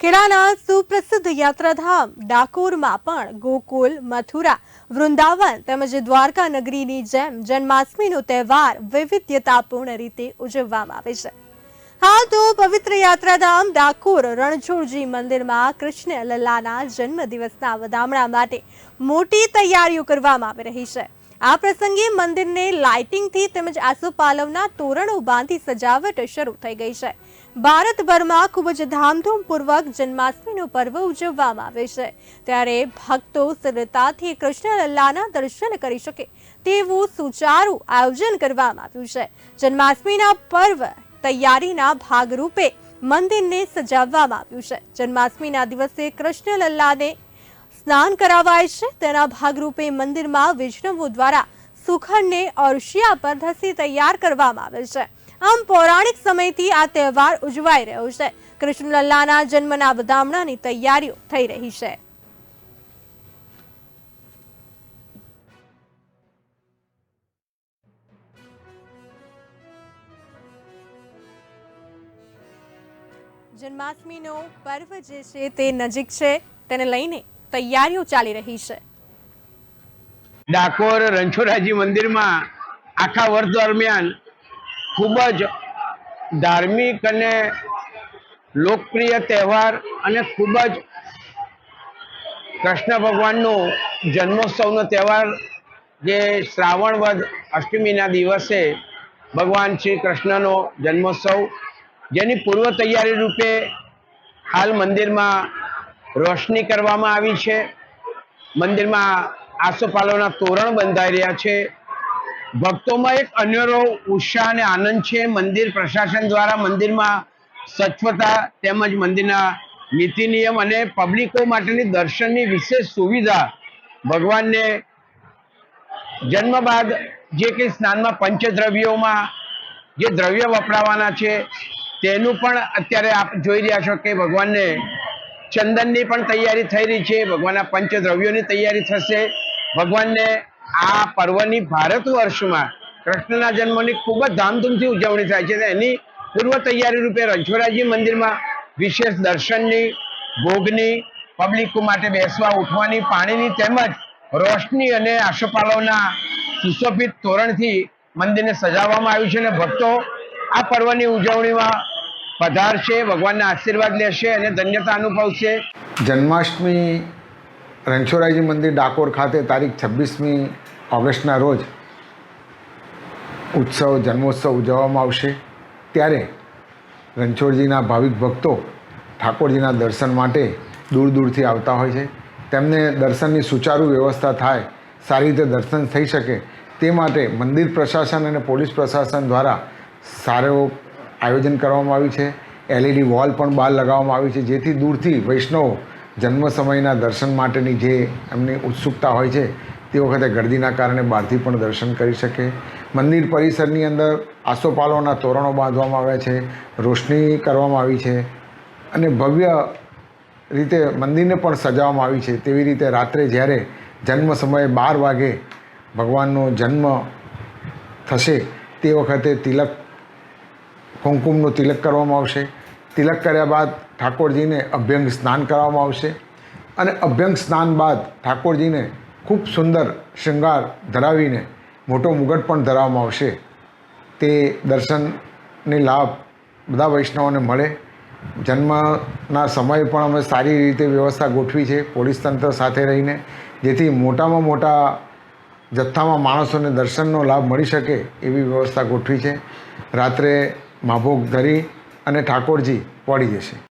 કેરાના સુપ્રસિદ્ધ યાત્રાધામ ડાકોરમાં પણ ગોકુલ, મથુરા, વૃંદાવન તેમજ દ્વારકા નગરીની જેમ જન્માષ્ટમીનો તહેવાર વૈવિધ્યતાપૂર્ણ રીતે ઉજવવામાં આવે છે. હાલ તો પવિત્ર યાત્રાધામ ડાકોર રણછોડજી મંદિરમાં કૃષ્ણ લલ્લાના જન્મદિવસના વધામણા માટે મોટી તૈયારીઓ કરવામાં આવી રહી છે. આ પ્રસંગે મંદિરને લાઇટિંગથી તેમજ આસોપાલવના તોરણો બાંધી સજાવટ શરૂ થઈ ગઈ છે. ભારતભરમાં ખૂબ જ ધામધૂમપૂર્વક જન્માષ્ટમીનો પર્વ ઉજવવામાં આવે છે. ત્યારે ભક્તો સરળતાથી કૃષ્ણ લલ્લાના દર્શન કરી શકે તેવું સુચારું આયોજન કરવામાં આવ્યું છે. જન્માષ્ટમીના પર્વ તૈયારીના ભાગરૂપે મંદિરને સજાવવામાં આવ્યું છે. જન્માષ્ટમીના દિવસે કૃષ્ણ લલ્લાને સ્નાન કરાવાય છે. તેના ભાગરૂપે મંદિરમાં વૈષ્ણવો દ્વારા સુખડને અળશિયા પર ધસી તૈયાર કરવામાં આવે છે. આમ પૌરાણિક સમયથી આ તહેવાર ઉજવાઈ રહ્યો છે. કૃષ્ણ લલ્લાના જન્મના વધામણાની તૈયારીઓ થઈ રહી છે. જન્માષ્ટમીનો પર્વ જે છે તે નજીક છે, તેને લઈને તૈયારીઓ ચાલી રહી છે. ડાકોર રણછોડાજી મંદિરમાં આખા વર્ષ દરમિયાન ખૂબ જ ધાર્મિક અને લોકપ્રિય તહેવાર અને ખૂબ જ કૃષ્ણ ભગવાનનો જન્મોત્સવનો તહેવાર જે શ્રાવણ વદ અષ્ટમીના દિવસે ભગવાન શ્રી કૃષ્ણનો જન્મોત્સવ, જેની પૂર્વ તૈયારી રૂપે હાલ મંદિરમાં રોશની કરવામાં આવી છે. મંદિરમાં આસોપાલોના તોરણ બંધાઈ રહ્યા છે. ભક્તોમાં એક અન્યરો ઉત્સાહ અને આનંદ છે. મંદિર પ્રશાસન દ્વારા મંદિરમાં સ્વચ્છતા તેમજ મંદિરના નીતિ નિયમ અને પબ્લિકો માટેની દર્શનની વિશેષ સુવિધા ભગવાનને જન્મ બાદ જે કે સ્નાનમાં પંચદ્રવ્યોમાં જે દ્રવ્ય વપરાવાના છે, તેનું પણ અત્યારે આપ જોઈ રહ્યા છો કે ભગવાનને ચંદનની પણ તૈયારી થઈ રહી છે. ભગવાનના પંચદ્રવ્યોની તૈયારી થશે. ભગવાનને આ પર્વની ભારત વર્ષમાં કૃષ્ણના જન્મની ખૂબ જ ધામધૂમથી ઉજવણી થાય છે એની પૂર્વ તૈયારી રૂપે રણછોડરાજી મંદિરમાં વિશેષ દર્શનની, ભોગની પબ્લિકો માટે બેસવા, ઉઠવાની, પાણીની તેમજ રોશની અને આશોપાલવના સુશોભિત તોરણથી મંદિરને સજાવવામાં આવ્યું છે અને ભક્તો આ પર્વની ઉજવણીમાં પધારશે, ભગવાનના આશીર્વાદ લેશે અને ધન્યતા અનુભવશે. જન્માષ્ટમી રણછોડરાયજી મંદિર ડાકોર ખાતે તારીખ છવ્વીસમી ઓગસ્ટના રોજ ઉત્સવ, જન્મોત્સવ ઉજવવામાં આવશે. ત્યારે રણછોડજીના ભાવિક ભક્તો ઠાકોરજીના દર્શન માટે દૂર દૂરથી આવતા હોય છે. તેમને દર્શનની સુચારુ વ્યવસ્થા થાય, સારી રીતે દર્શન થઈ શકે તે માટે મંદિર પ્રશાસન અને પોલીસ પ્રશાસન દ્વારા સારો આયોજન કરવામાં આવ્યું છે. એલઈડી વોલ પણ બહાર લગાવવામાં આવી છે, જેથી દૂરથી વૈષ્ણવો જન્મ સમયના દર્શન માટેની જે એમની ઉત્સુકતા હોય છે, તે વખતે ગરદીના કારણે બહારથી પણ દર્શન કરી શકે. મંદિર પરિસરની અંદર આસોપાલોના તોરણો બાંધવામાં આવ્યા છે, રોશની કરવામાં આવી છે અને ભવ્ય રીતે મંદિરને પણ સજાવવામાં આવી છે. તેવી રીતે રાત્રે જ્યારે જન્મ સમયે બાર વાગે ભગવાનનો જન્મ થશે, તે વખતે તિલક કુમકુમનું તિલક કરવામાં આવશે. તિલક કર્યા બાદ ઠાકોરજીને અભ્યંગ સ્નાન કરવામાં આવશે અને અભ્યંગ સ્નાન બાદ ઠાકોરજીને ખૂબ સુંદર શૃંગાર ધરાવીને મોટો મુગટ પણ ધરાવવામાં આવશે. તે દર્શનની લાભ બધા વૈષ્ણવોને મળે. જન્મના સમયે પણ અમે સારી રીતે વ્યવસ્થા ગોઠવી છે પોલીસ તંત્ર સાથે રહીને, જેથી મોટામાં મોટા જથ્થામાં માણસોને દર્શનનો લાભ મળી શકે એવી વ્યવસ્થા ગોઠવી છે. રાત્રે માભોગ ધરી અને ઠાકોરજી પડી જશે.